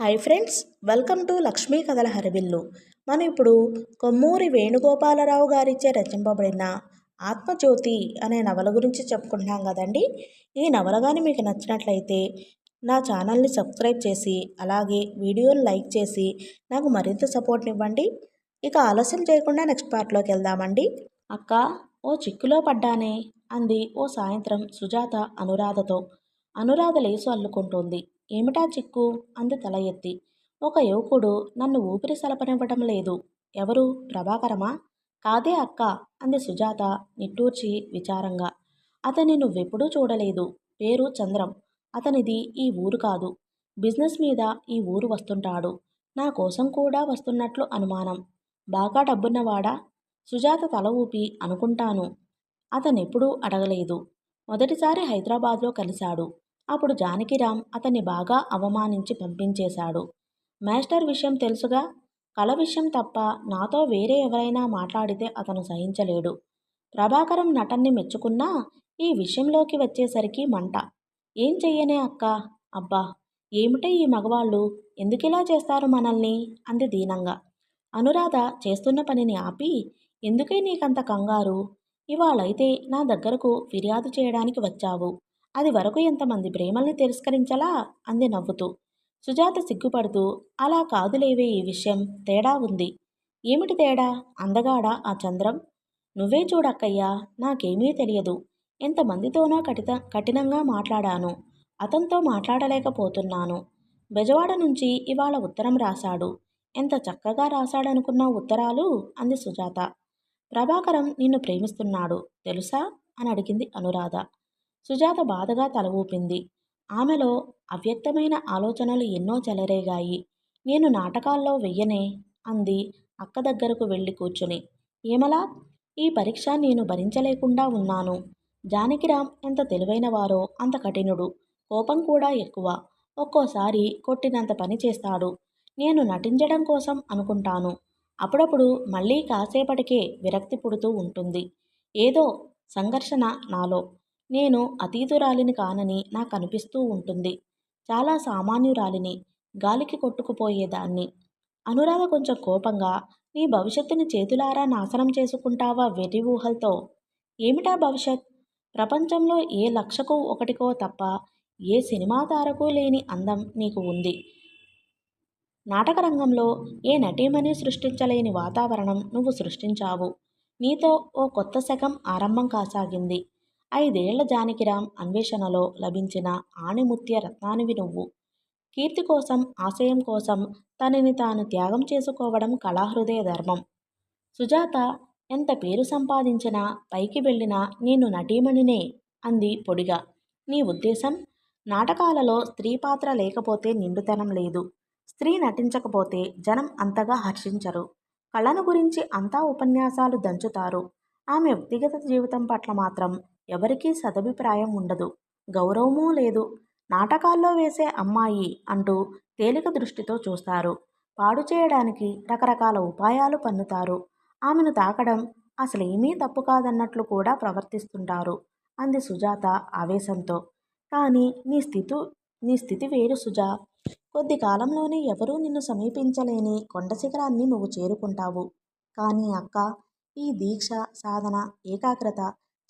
Hi friends welcome to Lakshmi కథల హరిబిల్లు. మనం ఇప్పుడు కొమ్మూరి వేణుగోపాలరావు గారిచే రచింపబడిన ఆత్మజ్యోతి అనే నవల గురించి చెప్పుకుంటున్నాం కదండి. ఈ నవల కానీ మీకు నచ్చినట్లయితే నా ఛానల్ని సబ్స్క్రైబ్ చేసి అలాగే వీడియోని లైక్ చేసి నాకు మరింత సపోర్ట్ని ఇవ్వండి. ఇక ఆలస్యం చేయకుండా నెక్స్ట్ పార్ట్లోకి వెళ్దామండి. అక్క ఓ చిక్కులో పడ్డానే అంది ఓ సాయంత్రం సుజాత అనురాధతో. అనురాధ లేసు అల్లుకుంటోంది. ఏమిటా చిక్కు? అంది తల ఎత్తి. ఒక యువకుడు నన్ను ఊపిరి సలపనివ్వటం లేదు. ఎవరు? ప్రభాకరమా? కాదే అక్క అంది సుజాత నిట్టూర్చి విచారంగా. అతన్ని నువ్వెప్పుడూ చూడలేదు. పేరు చంద్రం. అతనిది ఈ ఊరు కాదు. బిజినెస్ మీద ఈ ఊరు వస్తుంటాడు. నా కోసం కూడా వస్తున్నట్లు అనుమానం. బాగా డబ్బున్నవాడా? సుజాత తల ఊపి అనుకుంటాను. అతనెప్పుడూ అడగలేదు. మొదటిసారి హైదరాబాద్లో కలిశాడు. అప్పుడు జానకిరామ్ అతన్ని బాగా అవమానించి పంపించేశాడు. మాస్టర్ విషయం తెలుసుగా? కళ విషయం తప్ప నాతో వేరే ఎవరైనా మాట్లాడితే అతను సహించలేడు. ప్రభాకరం నటన్ని మెచ్చుకున్నా ఈ విషయంలోకి వచ్చేసరికి మంట. ఏం చెయ్యనే అక్క? అబ్బా! ఏమిటే ఈ మగవాళ్ళు? ఎందుకిలా చేస్తారు మనల్ని? అంది దీనంగా. అనురాధ చేస్తున్న పనిని ఆపి ఎందుకే నీకంత కంగారు? ఇవాళైతే నా దగ్గరకు ఫిర్యాదు చేయడానికి వచ్చావు. అది వరకు ఎంతమంది ప్రేమల్ని తిరస్కరించలా? అంది నవ్వుతూ. సుజాత సిగ్గుపడుతూ అలా కాదులేవే ఈ విషయం తేడా ఉంది. ఏమిటి తేడా? అందగాడా ఆ చంద్రం? నువ్వే చూడక్కయ్యా నాకేమీ తెలియదు. ఎంతమందితోనో కఠిత కఠినంగా మాట్లాడాను. అతనితో మాట్లాడలేకపోతున్నాను. బెజవాడ నుంచి ఇవాళ ఉత్తరం రాశాడు. ఎంత చక్కగా రాశాడనుకున్న ఉత్తరాలు? అంది సుజాత. ప్రభాకరం నిన్ను ప్రేమిస్తున్నాడు తెలుసా? అని అడిగింది అనురాధ. సుజాత బాధగా తల ఊపింది. ఆమెలో అవ్యక్తమైన ఆలోచనలు ఎన్నో చెలరేగాయి. నేను నాటకాల్లో వెయ్యనే అంది అక్క దగ్గరకు వెళ్ళి కూర్చుని. ఏమలా? ఈ పరీక్ష నేను భరించలేకుండా ఉన్నాను. జానకిరామ్ ఎంత తెలివైనవారో అంత కఠినుడు. కోపం కూడా ఎక్కువ. ఒక్కోసారి కొట్టినంత పని చేస్తాడు. నేను నటించడం కోసం అనుకుంటాను. అప్పుడప్పుడు మళ్ళీ కాసేపటికే విరక్తి పుడుతూ ఉంటుంది. ఏదో సంఘర్షణ నాలో. నేను అతీతురాలిని కానని నాకు అనిపిస్తూ ఉంటుంది. చాలా సామాన్యురాలిని గాలికి కొట్టుకుపోయేదాన్ని. అనురాధ కొంచెం కోపంగా నీ భవిష్యత్తుని చేతులారా నాశనం చేసుకుంటావా వెర్రి ఊహలతో? ఏమిటా భవిష్యత్? ప్రపంచంలో ఏ లక్షకు ఒకటికో తప్ప ఏ సినిమా తారకు లేని అందం నీకు ఉంది. నాటక రంగంలో ఏ నటీమణి సృష్టించలేని వాతావరణం నువ్వు సృష్టించావు. నీతో ఓ కొత్త శకం ఆరంభం కాసాగింది. ఐదేళ్ళ జానకిరామ్ అన్వేషణలో లభించిన ఆణిముత్య రత్నానివి నువ్వు. కీర్తి కోసం ఆశయం కోసం తనని తాను త్యాగం చేసుకోవడం కళాహృదయ ధర్మం. సుజాత ఎంత పేరు సంపాదించినా పైకి వెళ్ళినా నేను నటీమణినే అంది పొడిగా. నీ ఉద్దేశం? నాటకాలలో స్త్రీ పాత్ర లేకపోతే నిండుతనం లేదు. స్త్రీ నటించకపోతే జనం అంతగా హర్షించరు. కళను గురించి అంతా ఉపన్యాసాలు దంచుతారు. ఆమె వ్యక్తిగత జీవితం పట్ల మాత్రం ఎవరికీ సదభిప్రాయం ఉండదు. గౌరవమూ లేదు. నాటకాల్లో వేసే అమ్మాయి అంటూ తేలిక దృష్టితో చూస్తారు. పాడు చేయడానికి రకరకాల ఉపాయాలు పన్నుతారు. ఆమెను తాకడం అసలేమీ తప్పు కాదన్నట్లు కూడా ప్రవర్తిస్తుంటారు. అంది సుజాత ఆవేశంతో. కానీ నీ స్థితి నీ స్థితి వేరు సుజా. కొద్ది కాలంలోనే ఎవరూ నిన్ను సమీపించలేని కొండ శిఖరాన్ని నువ్వు చేరుకుంటావు. కానీ అక్క ఈ దీక్ష సాధన ఏకాగ్రత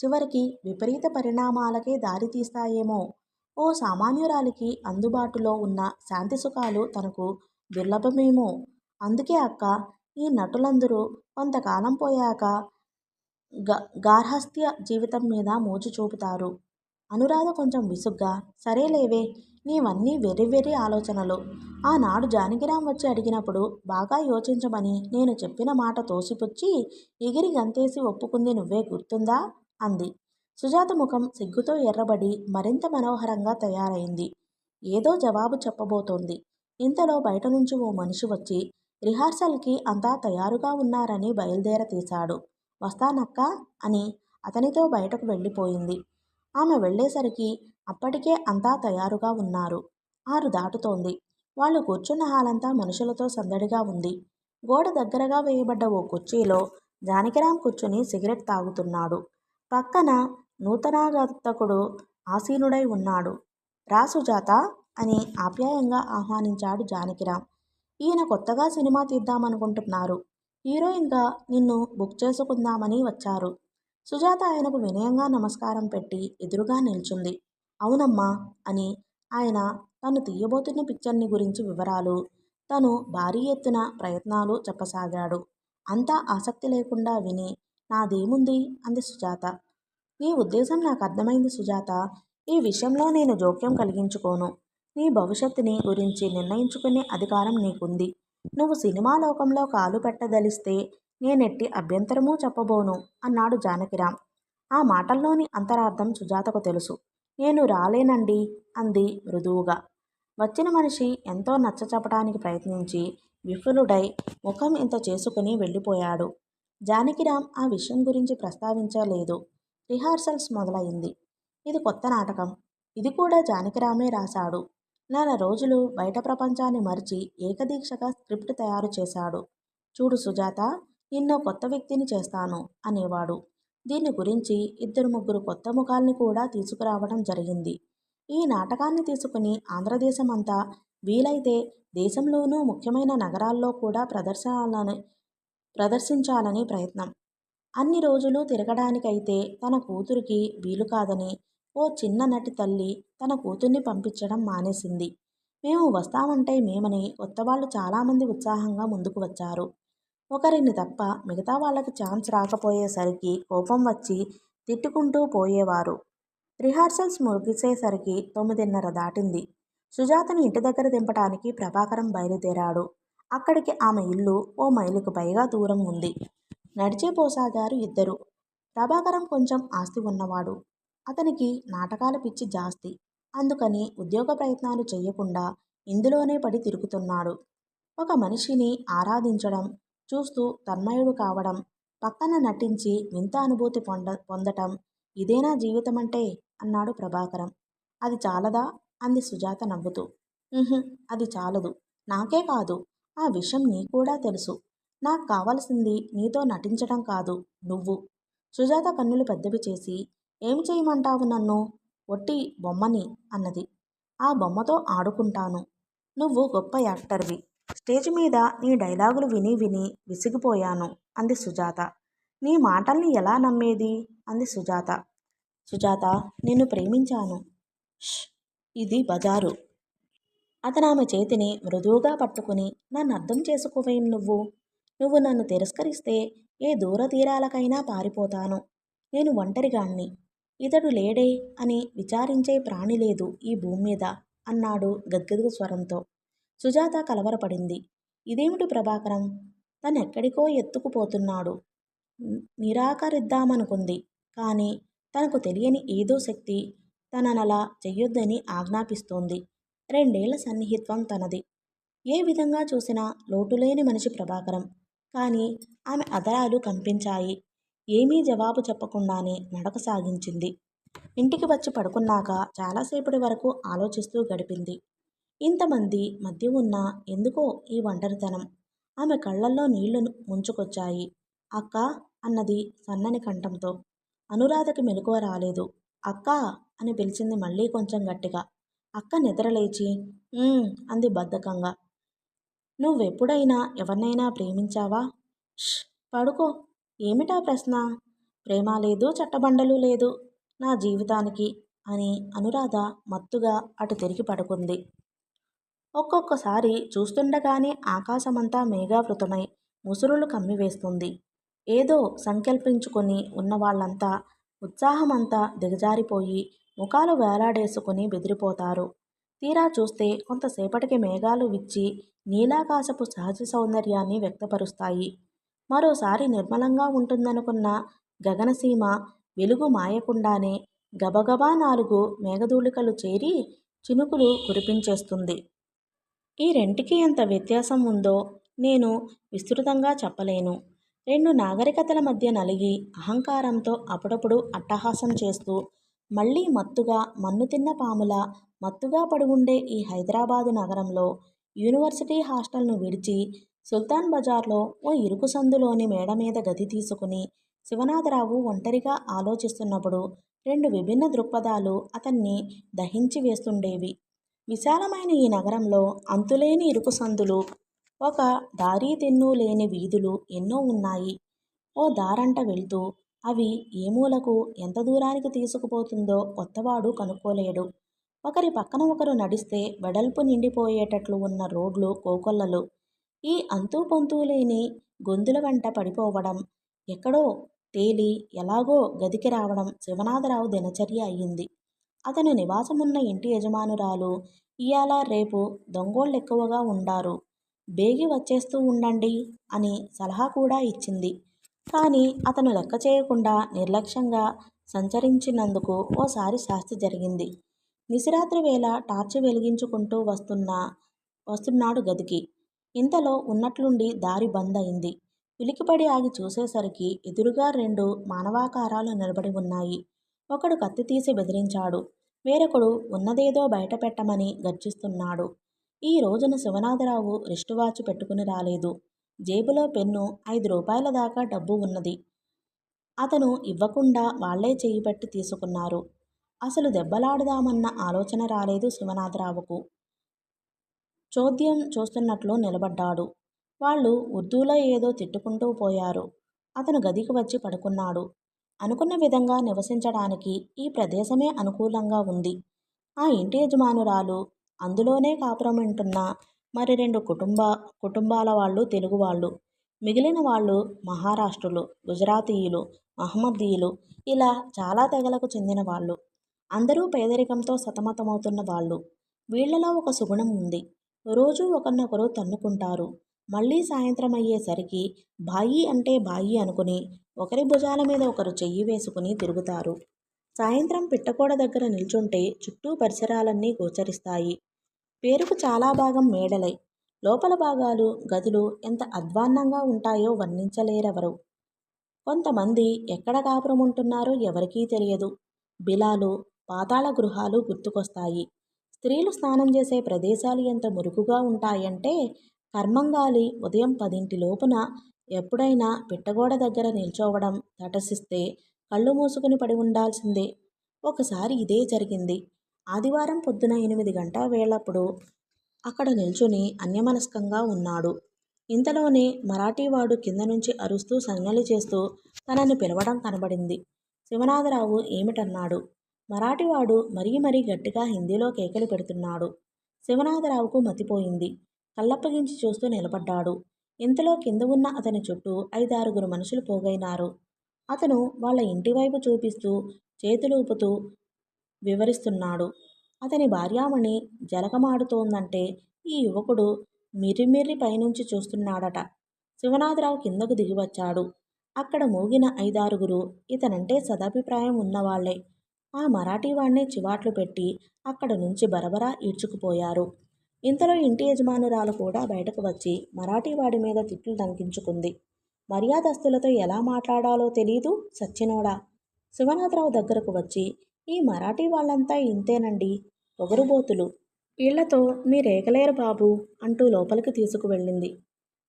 చివరికి విపరీత పరిణామాలకే దారితీస్తాయేమో ఓ సామాన్యురాలికి అందుబాటులో ఉన్న శాంతి సుఖాలు తనకు దుర్లభమేమో. అందుకే అక్క ఈ నటులందరూ కొంతకాలం పోయాక గ గార్హస్థ్య జీవితం మీద మోజు చూపుతారు. అనురాధ కొంచెం విసుగ్గా సరేలేవే నీవన్నీ వెర్రి వెర్రి ఆలోచనలు. ఆనాడు జానకిరాం వచ్చి అడిగినప్పుడు బాగా యోచించమని నేను చెప్పిన మాట తోసిపుచ్చి ఎగిరి గంతేసి ఒప్పుకుంది నువ్వే గుర్తుందా? అంది. సుజాత ముఖం సిగ్గుతో ఎర్రబడి మరింత మనోహరంగా తయారైంది. ఏదో జవాబు చెప్పబోతోంది. ఇంతలో బయట నుంచి ఓ మనిషి వచ్చి రిహార్సల్కి అంతా తయారుగా ఉన్నారని బయలుదేర తీశాడు వస్తానక్క అని అతనితో బయటకు వెళ్ళిపోయింది. ఆమె వెళ్ళేసరికి అప్పటికే అంతా తయారుగా ఉన్నారు. ఆరు దాటుతోంది. వాళ్ళు కూర్చున్న హాలంతా మనుషులతో సందడిగా ఉంది. గోడ దగ్గరగా వేయబడ్డ ఓ కుర్చీలో జానకిరామ్ కూర్చుని సిగరెట్ తాగుతున్నాడు. పక్కన నూతనాగంతకుడు ఆసీనుడై ఉన్నాడు. రా సుజాత అని ఆప్యాయంగా ఆహ్వానించాడు జానకిరామ్. ఈయన కొత్తగా సినిమా తీద్దామనుకుంటున్నారు. హీరోయిన్గా నిన్ను బుక్ చేసుకుందామని వచ్చారు. సుజాత ఆయనకు వినయంగా నమస్కారం పెట్టి ఎదురుగా నిల్చుంది. అవునమ్మా అని ఆయన తను తీయబోతున్న పిక్చర్ని గురించి వివరాలు తను భారీ ఎత్తున ప్రయత్నాలు చెప్పసాగాడు. అంతా ఆసక్తి లేకుండా విని నాదేముంది? అంది సుజాత. నీ ఉద్దేశం నాకు అర్థమైంది సుజాత. ఈ విషయంలో నేను జోక్యం కలిగించుకోను. నీ భవిష్యత్తుని గురించి నిర్ణయించుకునే అధికారం నీకుంది. నువ్వు సినిమా లోకంలో కాలు పెట్టదలిస్తే నేనెట్టి అభ్యంతరమూ చెప్పబోను అన్నాడు జానకిరామ్. ఆ మాటల్లోని అంతరార్థం సుజాతకు తెలుసు. నేను రాలేనండి అంది మృదువుగా. వచ్చిన మనిషి ఎంతో నచ్చచెప్పటానికి ప్రయత్నించి విఫలుడై ముఖం ఇంత చేసుకుని వెళ్ళిపోయాడు. జానకిరామ్ ఆ విషయం గురించి ప్రస్తావించలేదు. రిహార్సల్స్ మొదలైంది. ఇది కొత్త నాటకం. ఇది కూడా జానకిరామే రాశాడు. నెల రోజులు బయట ప్రపంచాన్ని మరిచి ఏకదీక్షగా స్క్రిప్ట్ తయారు చేశాడు. చూడు సుజాత నిన్నో కొత్త వ్యక్తిని చేస్తాను అనేవాడు. దీని గురించి ఇద్దరు ముగ్గురు కొత్త ముఖాల్ని కూడా తీసుకురావడం జరిగింది. ఈ నాటకాన్ని తీసుకుని ఆంధ్రదేశం అంతా వీలైతే దేశంలోనూ ముఖ్యమైన నగరాల్లో కూడా ప్రదర్శనాలని ప్రదర్శించాలని ప్రయత్నం. అన్ని రోజులు తిరగడానికైతే తన కూతురికి వీలు కాదని ఓ చిన్న నటి తల్లి తన కూతుర్ని పంపించడం మానేసింది. మేము వస్తామంటే మేమని కొత్తవాళ్ళు చాలామంది ఉత్సాహంగా ముందుకు వచ్చారు. ఒకరిని తప్ప మిగతా వాళ్ళకి ఛాన్స్ రాకపోయేసరికి కోపం వచ్చి తిట్టుకుంటూ పోయేవారు. రిహార్సల్స్ ముగిసేసరికి తొమ్మిదిన్నర దాటింది. సుజాతని ఇంటి దగ్గర దింపటానికి ప్రభాకరం బయలుదేరాడు. అక్కడికి ఆమె ఇల్లు ఓ మైలుకు పైగా దూరం ఉంది. నడిచే పోసాగారు ఇద్దరు. ప్రభాకరం కొంచెం ఆస్తి ఉన్నవాడు. అతనికి నాటకాల పిచ్చి జాస్తి. అందుకని ఉద్యోగ ప్రయత్నాలు చేయకుండా ఇందులోనే పడి తిరుగుతున్నాడు. ఒక మనిషిని ఆరాధించడం చూస్తూ తన్మయుడు కావడం పక్కన నటించి వింత అనుభూతి పొంద పొందటం ఇదేనా జీవితమంటే? అన్నాడు ప్రభాకరం. అది చాలదా? అంది సుజాత నవ్వుతూ. అది చాలదు. నాకే కాదు. ఆ విషయం నీ కూడా తెలుసు. నాకు కావలసింది నీతో నటించడం కాదు నువ్వు. సుజాత కన్నులు పెద్దవి చేసి ఏం చేయమంటావు నన్ను? ఒట్టి బొమ్మని అన్నది. ఆ బొమ్మతో ఆడుకుంటాను. నువ్వు గొప్ప యాక్టర్వి. స్టేజ్ మీద నీ డైలాగులు విని విని విసిగిపోయాను అంది సుజాత. నీ మాటల్ని ఎలా నమ్మేది? అంది సుజాత. సుజాత నిన్ను ప్రేమించాను. ఇది బజారు. అతను ఆమె చేతిని మృదువుగా పట్టుకుని నన్ను అర్థం చేసుకోవేం నువ్వు? నువ్వు నన్ను తిరస్కరిస్తే ఏ దూర తీరాలకైనా పారిపోతాను. నేను ఒంటరిగాణ్ణి. ఇతడు లేడే అని విచారించే ప్రాణి లేదు ఈ భూమి మీద అన్నాడు గద్గదిగ స్వరంతో. సుజాత కలవరపడింది. ఇదేమిటి ప్రభాకరం? తనెక్కడికో ఎత్తుకుపోతున్నాడు. నిరాకరిద్దామనుకుంది. కానీ తనకు తెలియని ఏదో శక్తి తననలా చెయ్యొద్దని ఆజ్ఞాపిస్తోంది. రెండేళ్ళ సన్నిహిత్వం తనది. ఏ విధంగా చూసినా లోటులేని మనిషి ప్రభాకరం. కానీ ఆమె అదరాలు కంపించాయి ఏమీ జవాబు చెప్పకుండానే నడక సాగించింది. ఇంటికి వచ్చి పడుకున్నాక చాలాసేపటి వరకు ఆలోచిస్తూ గడిపింది. ఇంతమంది మధ్య ఉన్న ఎందుకో ఈ ఒంటరితనం. ఆమె కళ్ళల్లో నీళ్ళు ముంచుకొచ్చాయి. అక్క అన్నది సన్నని కంఠంతో. అనురాధకి మెలకువ రాలేదు. అక్క అని పిలిచింది మళ్ళీ కొంచెం గట్టిగా. అక్క నిద్రలేచి అంది బద్ధకంగా. నువ్వెప్పుడైనా ఎవరినైనా ప్రేమించావా? ష్ పడుకో. ఏమిటా ప్రశ్న? ప్రేమ లేదు చట్టబండలు లేదు నా జీవితానికి అని అనురాధ మత్తుగా అటు తిరిగి పడుకుంది. ఒక్కొక్కసారి చూస్తుండగానే ఆకాశమంతా మేఘావృతమై ముసురులు కమ్మివేస్తుంది. ఏదో సంకల్పించుకొని ఉన్న వాళ్ళంతా ఉత్సాహమంతా దిగజారిపోయి ముఖాలు వేలాడేసుకుని బెదిరిపోతారు. తీరా చూస్తే కొంతసేపటికి మేఘాలు విచ్చి నీలాకాశపు సహజ సౌందర్యాన్ని వ్యక్తపరుస్తాయి. మరోసారి నిర్మలంగా ఉంటుందనుకున్న గగనసీమ వెలుగు మాయకుండానే గబగబా నాలుగు మేఘధూళికలు చేరి చినుకులు కురిపించేస్తుంది. ఈ రెంటికి ఎంత వ్యత్యాసం ఉందో నేను విస్తృతంగా చెప్పలేను. రెండు నాగరికతల మధ్య నలిగి అహంకారంతో అప్పుడప్పుడు అట్టహాసం చేస్తూ మళ్ళీ మత్తుగా మన్ను తిన్న పాముల మత్తుగా పడి ఉండే ఈ హైదరాబాదు నగరంలో యూనివర్సిటీ హాస్టల్ను విడిచి సుల్తాన్ బజార్లో ఓ ఇరుకు సందులోని మేడ మీద గది తీసుకుని శివనాథరావు ఒంటరిగా ఆలోచిస్తున్నప్పుడు రెండు విభిన్న దృక్పథాలు అతన్ని దహించి వేస్తుండేవి. విశాలమైన ఈ నగరంలో అంతులేని ఇరుకు సందులు ఒక దారీ తెన్ను లేని వీధులు ఎన్నో ఉన్నాయి. ఓ దారంట వెళ్తూ అవి ఏ మూలకు ఎంత దూరానికి తీసుకుపోతుందో కొత్తవాడు కనుక్కోలేడు. ఒకరి పక్కన ఒకరు నడిస్తే వెడల్పు నిండిపోయేటట్లు ఉన్న రోడ్లు కోకొల్లలు. ఈ అంతూ పొంతూ లేని గొంతుల వెంట పడిపోవడం ఎక్కడో తేలి ఎలాగో గదికి రావడం శివనాథరావు దినచర్య అయ్యింది. అతను నివాసమున్న ఇంటి యజమానురాలు ఇయాల రేపు దొంగోళ్ళు ఎక్కువగా ఉండారు. బేగి వచ్చేస్తూ ఉండండి అని సలహా కూడా ఇచ్చింది. కానీ అతను లెక్క చేయకుండా నిర్లక్ష్యంగా సంచరించినందుకు ఓసారి శాస్తి జరిగింది. నిశిరాత్రి వేళ టార్చి వెలిగించుకుంటూ వస్తున్న వస్తున్నాడు గదికి. ఇంతలో ఉన్నట్లుండి దారి బంద్ అయింది. ఉలికిపడి ఆగి చూసేసరికి ఎదురుగా రెండు మానవాకారాలు నిలబడి ఉన్నాయి. ఒకడు కత్తి తీసి బెదిరించాడు. వేరొకడు ఉన్నదేదో బయట పెట్టమని గర్జిస్తున్నాడు. ఈ రోజున శివనాథరావు రిస్ట్ వాచ్ పెట్టుకుని రాలేదు. జేబులో పెన్ను ఐదు రూపాయల దాకా డబ్బు ఉన్నది. అతను ఇవ్వకుండా వాళ్ళే చేయి పట్టి తీసుకున్నారు. అసలు దెబ్బలాడదామన్న ఆలోచన రాలేదు శివనాథరావుకు చోద్యం చూస్తున్నట్లు నిలబడ్డాడు. వాళ్ళు ఉర్దూలో ఏదో తిట్టుకుంటూ పోయారు. అతను గదికి వచ్చి పడుకున్నాడు. అనుకున్న విధంగా నివసించడానికి ఈ ప్రదేశమే అనుకూలంగా ఉంది. ఆ ఇంటి యజమానురాలు అందులోనే కాపురమింటున్న మరి రెండు కుటుంబ కుటుంబాల వాళ్ళు తెలుగు వాళ్ళు. మిగిలిన వాళ్ళు మహారాష్ట్రులు గుజరాతీయులు మహమ్మదీయులు ఇలా చాలా తెగలకు చెందిన వాళ్ళు. అందరూ పేదరికంతో సతమతమవుతున్న వాళ్ళు. వీళ్ళలో ఒక సుగుణం ఉంది. రోజూ ఒకరినొకరు తన్నుకుంటారు. మళ్ళీ సాయంత్రం అయ్యేసరికి బాయి అంటే బాయి అనుకుని ఒకరి భుజాల మీద ఒకరు చెయ్యి వేసుకుని తిరుగుతారు. సాయంత్రం పిట్టకోడ దగ్గర నిల్చుంటే చుట్టూ పరిసరాలన్నీ గోచరిస్తాయి. పేరుకు చాలా భాగం మేడలై. లోపల భాగాలు గదులు ఎంత అధ్వాన్నంగా ఉంటాయో వర్ణించలేరెవరు. కొంతమంది ఎక్కడ కాపురం ఉంటున్నారో ఎవరికీ తెలియదు. బిలాలు పాతాళ గృహాలు గుర్తుకొస్తాయి. స్త్రీలు స్నానం చేసే ప్రదేశాలు ఎంత మురుగుగా ఉంటాయంటే కర్మంగాలి ఉదయం పదింటి లోపున ఎప్పుడైనా పిట్టగోడ దగ్గర నిల్చోవడం తటసిస్తే కళ్ళు మూసుకుని పడి ఉండాల్సిందే. ఒకసారి ఇదే జరిగింది. ఆదివారం పొద్దున ఎనిమిది గంట వేళప్పుడు అక్కడ నిల్చుని అన్యమనస్కంగా ఉన్నాడు. ఇంతలోనే మరాఠీవాడు కింద నుంచి అరుస్తూ సంజ్ఞలు చేస్తూ తనని పిలవడం కనబడింది. శివనాథరావు ఏమిటన్నాడు? మరాఠీవాడు మరీ మరీ గట్టిగా హిందీలో కేకలు పెడుతున్నాడు. శివనాథరావుకు మతిపోయింది. కళ్ళప్పగించి చూస్తూ నిలబడ్డాడు. ఇంతలో కింద ఉన్న అతని చుట్టూ ఐదారుగురు మనుషులు పోగైనారు. అతను వాళ్ళ ఇంటివైపు చూపిస్తూ చేతులూపుతూ వివరిస్తున్నాడు. అతని భార్యామణి జలకమాడుతోందంటే ఈ యువకుడు మిర్రిమిర్రి పైనుంచి చూస్తున్నాడట. శివనాథరావు కిందకు దిగివచ్చాడు. అక్కడ మూగిన ఐదారుగురు ఇతనంటే సదాభిప్రాయం ఉన్నవాళ్ళే. ఆ మరాఠీవాణ్ణి చివాట్లు పెట్టి అక్కడ నుంచి బరబరా ఈడ్చుకుపోయారు. ఇంతలో ఇంటి యజమానురాలు కూడా బయటకు వచ్చి మరాఠీ వాడి మీద తిట్లు దంకించుకుంది. మర్యాదస్తులతో ఎలా మాట్లాడాలో తెలీదు సచ్చినోడా. శివనాథరావు దగ్గరకు వచ్చి ఈ మరాఠీ వాళ్ళంతా ఇంతేనండి. పొగరుబోతులు. వీళ్ళతో మీరేగలేరు బాబు అంటూ లోపలికి తీసుకువెళ్ళింది.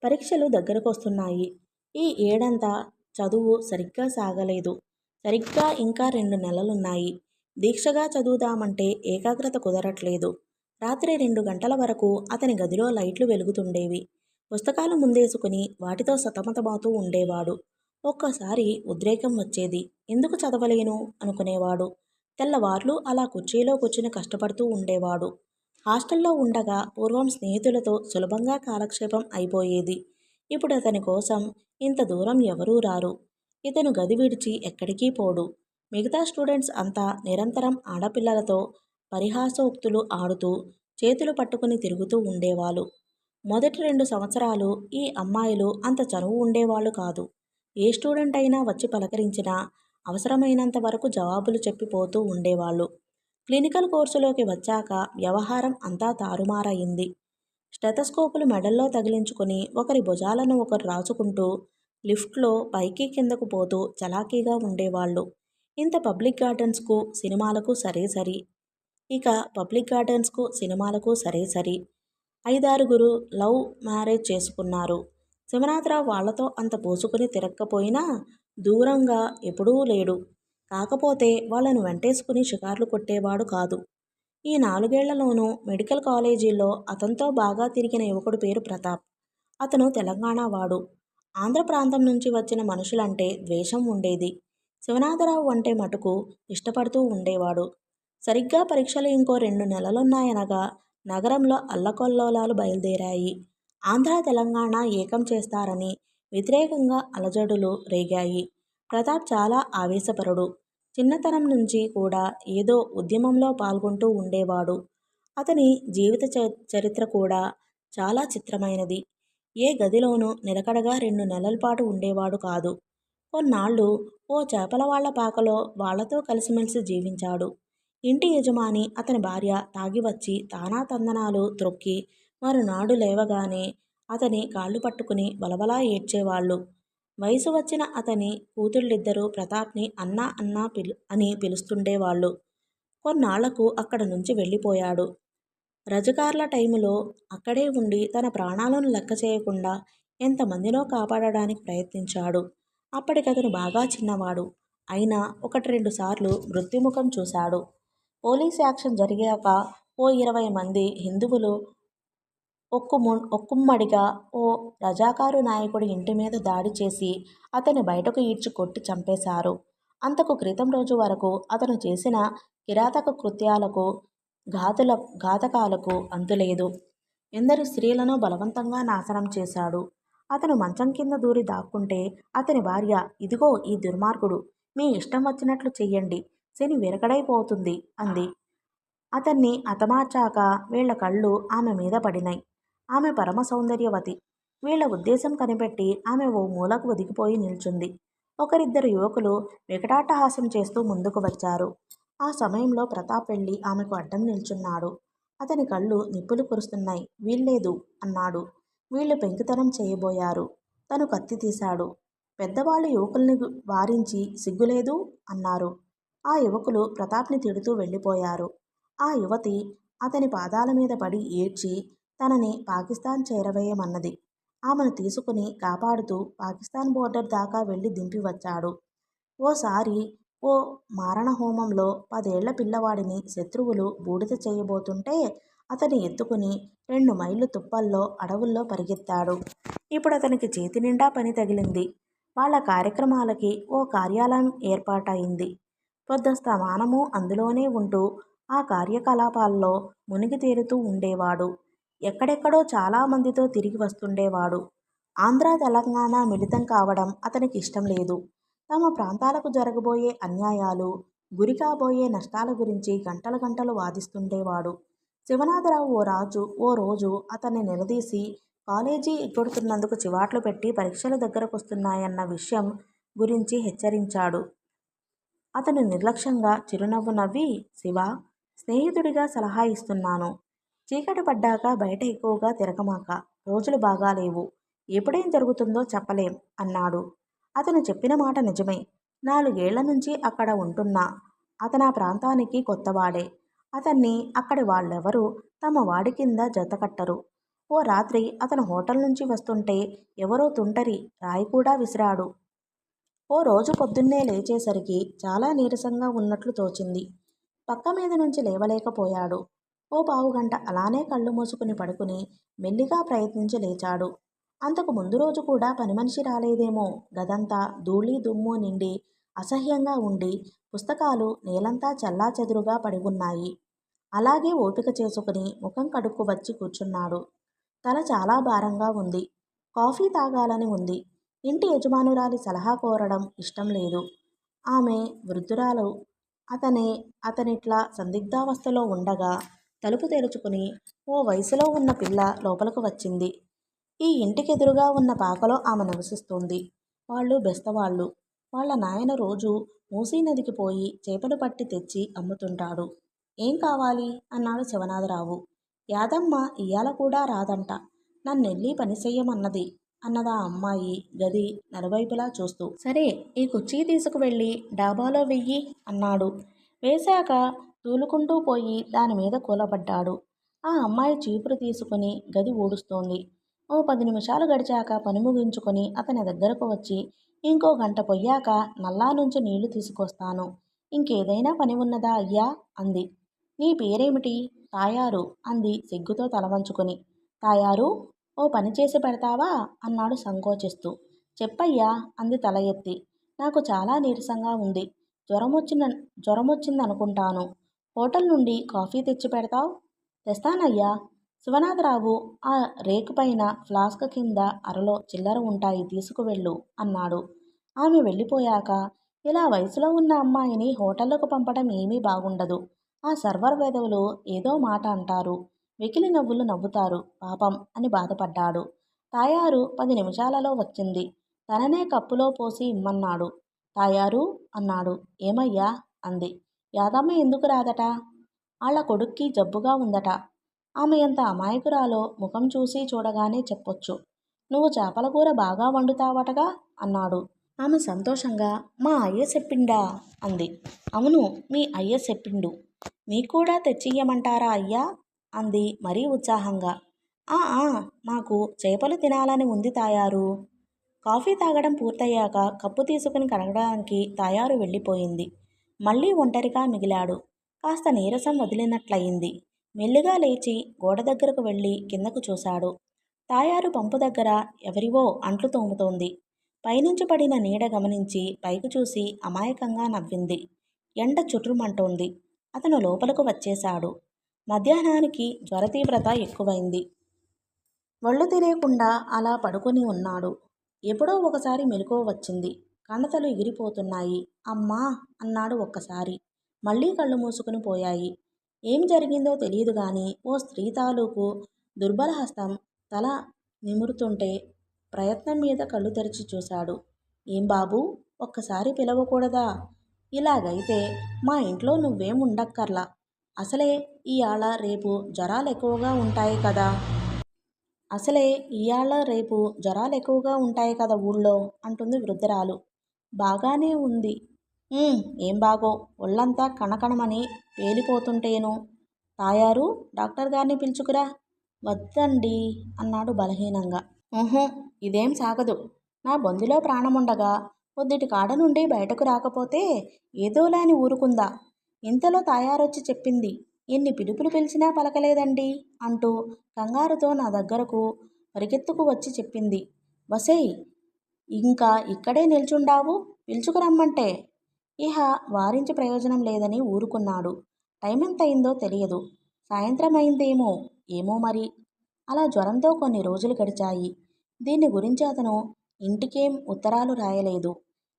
పరీక్షలు దగ్గరకొస్తున్నాయి. ఈ ఏడంతా చదువు సరిగ్గా సాగలేదు. సరిగ్గా ఇంకా రెండు నెలలున్నాయి. దీక్షగా చదువుదామంటే ఏకాగ్రత కుదరట్లేదు. రాత్రి రెండు గంటల వరకు అతని గదిలో లైట్లు వెలుగుతుండేవి. పుస్తకాలు ముందేసుకుని వాటితో సతమతమవుతూ ఉండేవాడు. ఒక్కసారి ఉద్రేకం వచ్చేది. ఎందుకు చదవలేను? అనుకునేవాడు. తెల్లవార్లు అలా కుర్చీలో కూర్చుని కష్టపడుతూ ఉండేవాడు. హాస్టల్లో ఉండగా పూర్వం స్నేహితులతో సులభంగా కాలక్షేపం అయిపోయేది. ఇప్పుడు అతని కోసం ఇంత దూరం ఎవరూ రారు. ఇతను గది విడిచి ఎక్కడికి పోడు. మిగతా స్టూడెంట్స్ అంతా నిరంతరం ఆడపిల్లలతో పరిహాసోక్తులు ఆడుతూ చేతులు పట్టుకుని తిరుగుతూ ఉండేవాళ్ళు. మొదటి రెండు సంవత్సరాలు ఈ అమ్మాయిలు అంత చనువు ఉండేవాళ్ళు కాదు. ఏ స్టూడెంట్ అయినా వచ్చి పలకరించినా అవసరమైనంత వరకు జవాబులు చెప్పిపోతూ ఉండేవాళ్ళు. క్లినికల్ కోర్సులోకి వచ్చాక వ్యవహారం అంతా తారుమారయింది. స్టెథస్కోపులు మెడల్లో తగిలించుకొని ఒకరి భుజాలను ఒకరు రాసుకుంటూ లిఫ్ట్లో పైకి కిందకు పోతూ చలాకీగా ఉండేవాళ్ళు. ఇంత పబ్లిక్ గార్డెన్స్కు సినిమాలకు సరే సరి. ఇక పబ్లిక్ గార్డెన్స్కు సినిమాలకు సరే సరి. ఐదారుగురు లవ్ మ్యారేజ్ చేసుకున్నారు. శివనాథరావు వాళ్ళతో అంత పోసుకుని తిరక్కపోయినా దూరంగా ఎప్పుడూ లేడు. కాకపోతే వాళ్ళను వెంటేసుకుని షికార్లు కొట్టేవాడు కాదు. ఈ నాలుగేళ్ళలోనూ మెడికల్ కాలేజీల్లో అతనితో బాగా తిరిగిన యువకుడు పేరు ప్రతాప్. అతను తెలంగాణ వాడు. ఆంధ్ర ప్రాంతం నుంచి వచ్చిన మనుషులంటే ద్వేషం ఉండేది. శివనాథరావు అంటే మటుకు ఇష్టపడుతూ ఉండేవాడు. సరిగ్గా పరీక్షలు ఇంకో రెండు నెలలున్నాయనగా నగరంలో అల్లకొల్లోలాలు బయలుదేరాయి. ఆంధ్ర తెలంగాణ ఏకం చేస్తారని వ్యతిరేకంగా అలజడులు రేగాయి. ప్రతాప్ చాలా ఆవేశపరుడు. చిన్నతనం నుంచి కూడా ఏదో ఉద్యమంలో పాల్గొంటూ ఉండేవాడు. అతని జీవిత చరిత్ర కూడా చాలా చిత్రమైనది. ఏ గదిలోనూ నిలకడగా రెండు నెలల పాటు ఉండేవాడు కాదు. కొన్నాళ్ళు ఓ చేపల వాళ్ళ పాకలో వాళ్ళతో కలిసిమెలిసి జీవించాడు. ఇంటి యజమాని అతని భార్య తాగి వచ్చి తానా తందనాలు త్రొక్కి మరునాడు లేవగానే అతని కాళ్ళు పట్టుకుని బలబలా ఏడ్చేవాళ్ళు. వయసు వచ్చిన అతని కూతుళ్ళిద్దరూ ప్రతాప్ని అన్నా అన్నా పిలు అని పిలుస్తుండేవాళ్ళు. కొన్నాళ్ళకు అక్కడ నుంచి వెళ్ళిపోయాడు. రజకార్ల టైములో అక్కడే ఉండి తన ప్రాణాలను లెక్క చేయకుండా ఎంతమందినో కాపాడడానికి ప్రయత్నించాడు. అప్పటికతను బాగా చిన్నవాడు. అయినా ఒకటి రెండు సార్లు మృత్యుముఖం చూశాడు. పోలీస్ యాక్షన్ జరిగాక ఓ ఇరవై మంది హిందువులు ఒక్కుము ఒక్కుమ్మడిగా ఓ రజాకారు నాయకుడి ఇంటి మీద దాడి చేసి అతన్ని బయటకు ఈడ్చి కొట్టి చంపేశారు. అంతకు క్రితం రోజు వరకు అతను చేసిన కిరాతక కృత్యాలకు ఘాతుల ఘాతకాలకు అంతులేదు ఎందరు స్త్రీలను బలవంతంగా నాశనం చేశాడు. అతను మంచం కింద దూరి దాక్కుంటే అతని భార్య ఇదిగో ఈ దుర్మార్గుడు మీ ఇష్టం వచ్చినట్లు చెయ్యండి శని విరగడైపోతుంది అంది. అతన్ని అతమార్చాక వీళ్ళ కళ్ళు ఆమె మీద పడినాయి. ఆమె పరమ సౌందర్యవతి. వీళ్ళ ఉద్దేశం కనిపెట్టి ఆమె ఓ మూలకు ఒదిగిపోయి నిల్చుంది. ఒకరిద్దరు యువకులు వికటాటహాసం చేస్తూ ముందుకు వచ్చారు. ఆ సమయంలో ప్రతాప్ వెళ్ళి ఆమెకు అడ్డం నిల్చున్నాడు. అతని కళ్ళు నిప్పులు కురుస్తున్నాయి. వీల్లేదు అన్నాడు. వీళ్ళు పెంకితనం చేయబోయారు. తను కత్తి తీశాడు. పెద్దవాళ్ళు యువకుల్ని వారించి సిగ్గులేదు అన్నారు. ఆ యువకులు ప్రతాప్ని తిడుతూ వెళ్ళిపోయారు. ఆ యువతి అతని పాదాల మీద పడి ఏడ్చి తనని పాకిస్తాన్ చేరవేయమన్నది. ఆమెను తీసుకుని కాపాడుతూ పాకిస్తాన్ బోర్డర్ దాకా వెళ్ళి దింపి వచ్చాడు ఓసారి ఓ మారణ హోమంలో పదేళ్ళ పిల్లవాడిని శత్రువులు బూడిద చేయబోతుంటే అతని ఎత్తుకుని రెండు మైళ్ళు తుప్పల్లో అడవుల్లో పరిగెత్తాడు. ఇప్పుడు అతనికి చేతి నిండా పని తగిలింది. వాళ్ళ కార్యక్రమాలకి ఓ కార్యాలయం ఏర్పాటయింది. పొద్దస్తమానము అందులోనే ఉంటూ ఆ కార్యకలాపాల్లో మునిగి తేలుతూ ఉండేవాడు. ఎక్కడెక్కడో చాలామందితో తిరిగి వస్తుండేవాడు. ఆంధ్ర తెలంగాణ మిళితం కావడం అతనికి ఇష్టం లేదు. తమ ప్రాంతాలకు జరగబోయే అన్యాయాలు గురి కాబోయే నష్టాల గురించి గంటలు గంటలు వాదిస్తుండేవాడు. శివనాథరావు ఓ రాజు ఓ రోజు అతన్ని నిలదీసి కాలేజీ ఎగ్గొడుతున్నందుకు చివాట్లు పెట్టి పరీక్షలు దగ్గరకు వస్తున్నాయన్న విషయం గురించి హెచ్చరించాడు. అతను నిర్లక్ష్యంగా చిరునవ్వు నవ్వి శివ స్నేహితుడిగా సలహా ఇస్తున్నాను. చీకటి పడ్డాక బయట ఎక్కువగా తిరగమాక రోజులు బాగాలేవు ఎప్పుడేం జరుగుతుందో చెప్పలేం అన్నాడు. అతను చెప్పిన మాట నిజమే. నాలుగేళ్ళ నుంచి అక్కడ ఉంటున్నా. అతను ఆ ప్రాంతానికి కొత్తవాడే. అతన్ని అక్కడి వాళ్ళెవరూ తమ వాడి కింద జతకట్టరు ఓ రాత్రి అతను హోటల్ నుంచి వస్తుంటే ఎవరో తుంటరి రాయి కూడా విసిరాడు. ఓ రోజు పొద్దున్నే లేచేసరికి చాలా నీరసంగా ఉన్నట్లు తోచింది. పక్క మీద నుంచి లేవలేకపోయాడు. ఓ పావుగంట అలానే కళ్ళు మూసుకుని పడుకుని మెల్లిగా ప్రయత్నించి లేచాడు. అంతకు ముందు రోజు కూడా పని మనిషి రాలేదేమో. గదంతా ధూళి దుమ్ము నిండి అసహ్యంగా ఉండి పుస్తకాలు నేలంతా చెల్లాచెదురుగా పడి ఉన్నాయి అలాగే ఓపిక చేసుకుని ముఖం కడుక్కు వచ్చి కూర్చున్నాడు. తల చాలా భారంగా ఉంది. కాఫీ తాగాలని ఉంది. ఇంటి యజమానురాలి సలహా కోరడం ఇష్టం లేదు. ఆమె వృద్ధురాలు. అతనే అతనిట్లా సందిగ్ధావస్థలో ఉండగా తలుపు తెరుచుకుని ఓ వయసులో ఉన్న పిల్ల లోపలకు వచ్చింది. ఈ ఇంటికెదురుగా ఉన్న పాకలో ఆమె నివసిస్తుంది. వాళ్ళు బెస్తవాళ్ళు. వాళ్ళ నాయన రోజు మూసీ నదికి పోయి చేపలు పట్టి తెచ్చి అమ్ముతుంటాడు. ఏం కావాలి అన్నాడు శివనాథరావు. యాదమ్మ ఇయ్యాల కూడా రాదంట. నన్నెళ్ళి పని చెయ్యమన్నది అన్నదా అమ్మాయి గది నలువైపులా చూస్తూ. సరే ఈ కుర్చీ తీసుకువెళ్ళి డాబాలో వెయ్యి అన్నాడు. వేశాక తూలుకుంటూ పోయి దానిమీద కూలబడ్డాడు. ఆ అమ్మాయి చీపురు తీసుకుని గది ఊడుస్తోంది. ఓ పది నిమిషాలు గడిచాక పని ముగించుకొని అతని దగ్గరకు వచ్చి ఇంకో గంట పొయ్యాక నల్లా నుంచి నీళ్ళు తీసుకొస్తాను. ఇంకేదైనా పని ఉన్నదా అయ్యా? అంది. నీ పేరేమిటి? తాయారు అంది సిగ్గుతో తలవంచుకొని. తాయారు ఓ పని చేసి పెడతావా? అన్నాడు సంకోచిస్తూ. చెప్పయ్యా అంది తల ఎత్తి. నాకు చాలా నీరసంగా ఉంది. జ్వరం వచ్చిన జ్వరం వచ్చిందనుకుంటాను హోటల్ నుండి కాఫీ తెచ్చి పెడతావు? తెస్తానయ్యా. శివనాథరావు ఆ రేకు పైన ఫ్లాస్క్ కింద అరలో చిల్లర ఉంటాయి తీసుకువెళ్ళు అన్నాడు. ఆమె వెళ్ళిపోయాక ఇలా వయసులో ఉన్న అమ్మాయిని హోటల్లోకి పంపడం ఏమీ బాగుండదు. ఆ సర్వర్ వెధవులు ఏదో మాట అంటారు. వెకిలి నవ్వులు నవ్వుతారు. పాపం అని బాధపడ్డాడు. తాయారు పది నిమిషాలలో వచ్చింది. తననే కప్పులో పోసి ఇమ్మన్నాడు. తాయారు అన్నాడు. ఏమయ్యా అంది. యాదమ్మ ఎందుకు రాదట? వాళ్ళ కొడుక్కి జబ్బుగా ఉందట. ఆమె ఎంత అమాయకురాలో ముఖం చూసి చూడగానే చెప్పొచ్చు. నువ్వు చేపల కూర బాగా వండుతావటగా? అన్నాడు. ఆమె సంతోషంగా మా అయ్య చెప్పిండా? అంది. అవును మీ అయ్య చెప్పిండు. మీకు కూడా తెచ్చియ్యమంటారా అయ్యా? అంది మరీ ఉత్సాహంగా. ఆ ఆ చేపలు తినాలని ఉంది తాయారు. కాఫీ తాగడం పూర్తయ్యాక కప్పు తీసుకుని కడగడానికి తాయారు వెళ్ళిపోయింది. మళ్ళీ ఒంటరిగా మిగిలాడు. కాస్త నీరసం వదిలినట్లయింది. మెల్లిగా లేచి గోడ దగ్గరకు వెళ్ళి కిందకు చూశాడు. తాయారు పంపు దగ్గర ఎవరివో అంట్లు తోముతోంది. పైనుంచి పడిన నీడ గమనించి పైకి చూసి అమాయకంగా నవ్వింది. ఎండ చుట్రుమంటోంది. అతను లోపలకు వచ్చేశాడు. మధ్యాహ్నానికి జ్వర తీవ్రత ఎక్కువైంది. ఒళ్ళు తెలియకుండా అలా పడుకొని ఉన్నాడు. ఎప్పుడో ఒకసారి మెలకువ వచ్చింది. కణతలు ఎగిరిపోతున్నాయి. అమ్మా! అన్నాడు ఒక్కసారి. మళ్ళీ కళ్ళు మూసుకుని పోయాయి. ఏం జరిగిందో తెలియదు గాని ఓ స్త్రీ తాలూకు దుర్బల హస్తం తల నిమురుతుంటే ప్రయత్నం మీద కళ్ళు తెరిచి చూశాడు. ఏం బాబూ ఒక్కసారి పిలవకూడదా? ఇలాగైతే మా ఇంట్లో నువ్వేం ఉండక్కర్లా అసలే ఇయాళ రేపు జ్వరాలు ఎక్కువగా ఉంటాయి కదా. అసలే ఇయాళ రేపు జ్వరాలు ఎక్కువగా ఉంటాయి కదా ఊళ్ళో అంటుంది వృద్ధురాలు. బాగానే ఉంది. ఏం బాగో ఒళ్ళంతా కణకణమని పేలిపోతుంటేను. తాయారు డాక్టర్ గారిని పిలుచుకురా. వద్దండి అన్నాడు బలహీనంగా. ఇదేం సాగదు. నా బొందిలో ప్రాణముండగా పొద్దుటి కాడ నుండి బయటకు రాకపోతే ఏదోలాని ఊరుకుందా. ఇంతలో తాయారొచ్చి చెప్పింది ఎన్ని పిలుపులు పిలిచినా పలకలేదండి అంటూ కంగారుతో నా దగ్గరకు పరిగెత్తుకు వచ్చి చెప్పింది. వసేయ్ ఇంకా ఇక్కడే నిల్చుండావు? పిలుచుకురమ్మంటే ఇహ వారించి ప్రయోజనం లేదని ఊరుకున్నాడు. టైం ఎంత అయిందో తెలియదు. సాయంత్రం అయిందేమో ఏమో మరి. అలా జ్వరంతో కొన్ని రోజులు గడిచాయి. దీని గురించి అతను ఇంటికేం ఉత్తరాలు రాయలేదు.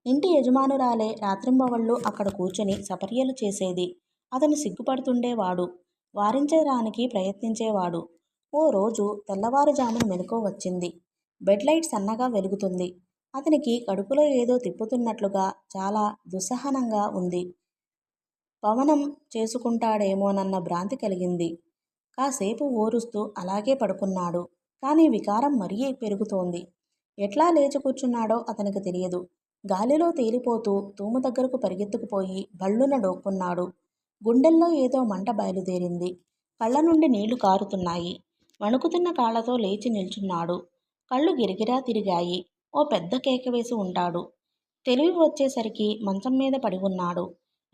ఇంటి యజమానురాలే రాత్రింబవళ్ళు అక్కడ కూర్చుని సపర్యలు చేసేది. అతను సిగ్గుపడుతుండేవాడు. వారించడానికి ప్రయత్నించేవాడు. ఓ రోజు తెల్లవారుజామున మెలకు వచ్చింది. బెడ్ లైట్ సన్నగా వెలుగుతుంది. అతనికి కడుపులో ఏదో తిప్పుతున్నట్లుగా చాలా దుస్సహనంగా ఉంది. పవనం చేసుకుంటాడేమోనన్న భ్రాంతి కలిగింది. కాసేపు ఓరుస్తూ అలాగే పడుకున్నాడు. కానీ వికారం మరీ పెరుగుతోంది. ఎట్లా లేచి కూర్చున్నాడో అతనికి తెలియదు. గాలిలో తేలిపోతూ తూము దగ్గరకు పరిగెత్తుకుపోయి బళ్ళున డోక్కున్నాడు. గుండెల్లో ఏదో మంట బయలుదేరింది. కళ్ళ నుండి నీళ్ళు కారుతున్నాయి. వణుకుతున్న కాళ్ళతో లేచి నిల్చున్నాడు. కళ్ళు గిరిగిరా తిరిగాయి. ఓ పెద్ద కేక వేసి ఉంటాడు. తెలివి వచ్చేసరికి మంచం మీద పడి ఉన్నాడు.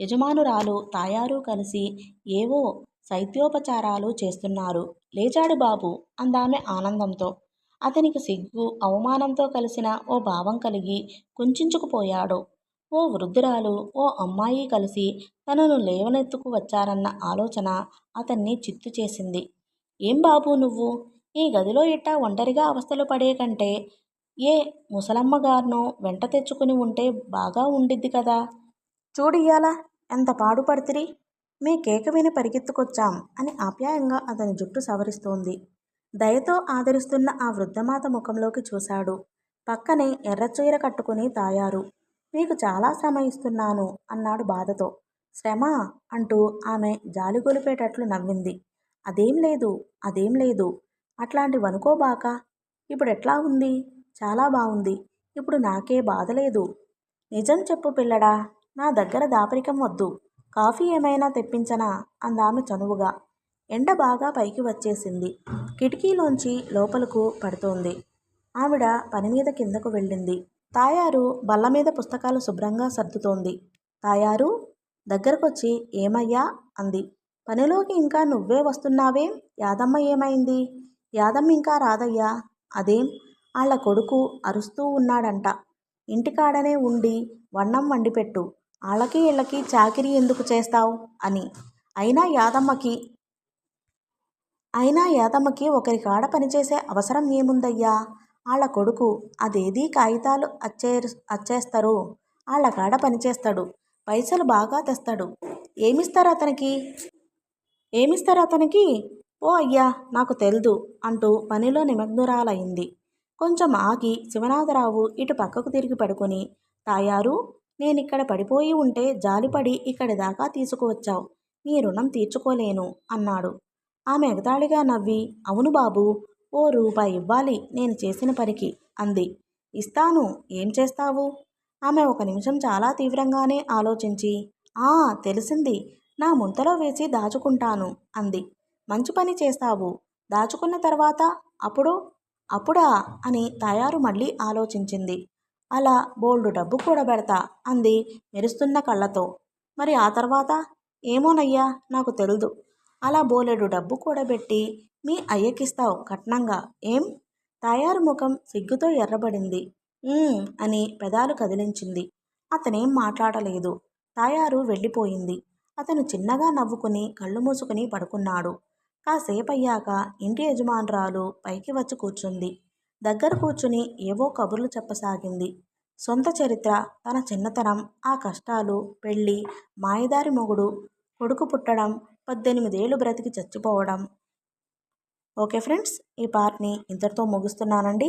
యజమానురాలు తాయారు కలిసి ఏవో శైత్యోపచారాలు చేస్తున్నారు. లేచాడు బాబు అందామె ఆనందంతో. అతనికి సిగ్గు అవమానంతో కలిసిన ఓ భావం కలిగి కుంచుకుపోయాడు. ఓ వృద్ధురాలు ఓ అమ్మాయి కలిసి తనను లేవనెత్తుకు వచ్చారన్న ఆలోచన అతన్ని చిత్తు చేసింది. ఏం బాబు నువ్వు? ఈ గదిలో ఇట్టా ఒంటరిగా అవస్థలు పడే కంటే ఏ ముసలమ్మగారినో వెంట తెచ్చుకుని ఉంటే బాగా ఉండిద్ది కదా. చూడియ్యాలా ఎంత పాడుపడితిరి. మీ కేక విని పరిగెత్తుకొచ్చాం అని ఆప్యాయంగా అతని జుట్టు సవరిస్తోంది. దయతో ఆదరిస్తున్న ఆ వృద్ధమాత ముఖంలోకి చూశాడు. పక్కనే ఎర్రచీర కట్టుకుని తాయారు. మీకు చాలా శ్రమ ఇస్తున్నాను అన్నాడు బాధతో. శ్రమ అంటూ ఆమె జాలిగొలిపేటట్లు నవ్వింది. అదేం లేదు అదేం లేదు. అట్లాంటి వనుకోబాక ఇప్పుడెట్లా ఉంది? చాలా బాగుంది ఇప్పుడు నాకే బాధ లేదు. నిజం చెప్పు పిల్లడా నా దగ్గర దాపరికం వద్దు. కాఫీ ఏమైనా తెప్పించనా? అందామె చనువుగా. ఎండ బాగా పైకి వచ్చేసింది. కిటికీలోంచి లోపలకు పడుతోంది. ఆవిడ పని మీద కిందకు వెళ్ళింది. తాయారు బల్ల మీద పుస్తకాలు శుభ్రంగా సర్దుతోంది. తాయారు దగ్గరకొచ్చి ఏమయ్యా? అంది. పనిలోకి ఇంకా నువ్వే వస్తున్నావేం? యాదమ్మ ఏమైంది? యాదమ్మ ఇంకా రాదయ్యా? అదేం? వాళ్ళ కొడుకు అరుస్తూ ఉన్నాడంట. ఇంటికాడనే ఉండి వన్నం వండిపెట్టు. వాళ్ళకి వీళ్ళకి చాకిరీ ఎందుకు చేస్తావు? అని. అయినా యాదమ్మకి అయినా యాదమ్మకి ఒకరి కాడ పనిచేసే అవసరం ఏముందయ్యా? వాళ్ళ కొడుకు అదేది కాగితాలు అచ్చే అచ్చేస్తారు. వాళ్ళ కాడ పనిచేస్తాడు. పైసలు బాగా తెస్తాడు. ఏమిస్తారు అతనికి? ఏమిస్తారు అతనికి? ఓ అయ్యా నాకు తెల్దు అంటూ పనిలో నిమగ్నురాలైంది. కొంచెం ఆగి శివనాథరావు ఇటు పక్కకు తిరిగి పడుకొని తాయారు నేనిక్కడ పడిపోయి ఉంటే జాలిపడి ఇక్కడి దాకా తీసుకువచ్చావు. నీ రుణం తీర్చుకోలేను అన్నాడు. ఆమె ఎగతాళిగా నవ్వి అవును బాబు ఓ రూపాయి ఇవ్వాలి నేను చేసిన పనికి అంది. ఇస్తాను ఏం చేస్తావు? ఆమె ఒక నిమిషం చాలా తీవ్రంగానే ఆలోచించి ఆ తెలిసింది. నా ముంతలో వేసి దాచుకుంటాను అంది. మంచి పని చేస్తావు. దాచుకున్న తర్వాత అప్పుడు అప్పుడా అని తయారు మళ్ళీ ఆలోచించింది. అలా బోల్డు డబ్బు కూడబెడతా అంది మెరుస్తున్న కళ్ళతో. మరి ఆ తర్వాత? ఏమోనయ్యా నాకు తెలుదు. అలా బోలెడు డబ్బు కూడబెట్టి మీ అయ్యకిస్తావు కట్నంగా ఏం? తయారు ముఖం సిగ్గుతో ఎర్రబడింది. అని పెదాలు కదిలించింది. అతనేం మాట్లాడలేదు. తాయారు వెళ్ళిపోయింది. అతను చిన్నగా నవ్వుకుని కళ్ళు మూసుకుని పడుకున్నాడు. కాసేపయ్యాక ఇంటి యజమానురాలు పైకి వచ్చి కూర్చుంది. దగ్గర కూర్చుని ఏవో కబుర్లు చెప్పసాగింది. సొంత చరిత్ర తన చిన్నతనం ఆ కష్టాలు పెళ్ళి మాయదారి మొగుడు కొడుకు పుట్టడం పద్దెనిమిదేళ్ళు బ్రతికి చచ్చిపోవడం. ఓకే ఫ్రెండ్స్ ఈ పార్ట్ని ఇంతటితో ముగిస్తున్నానండి.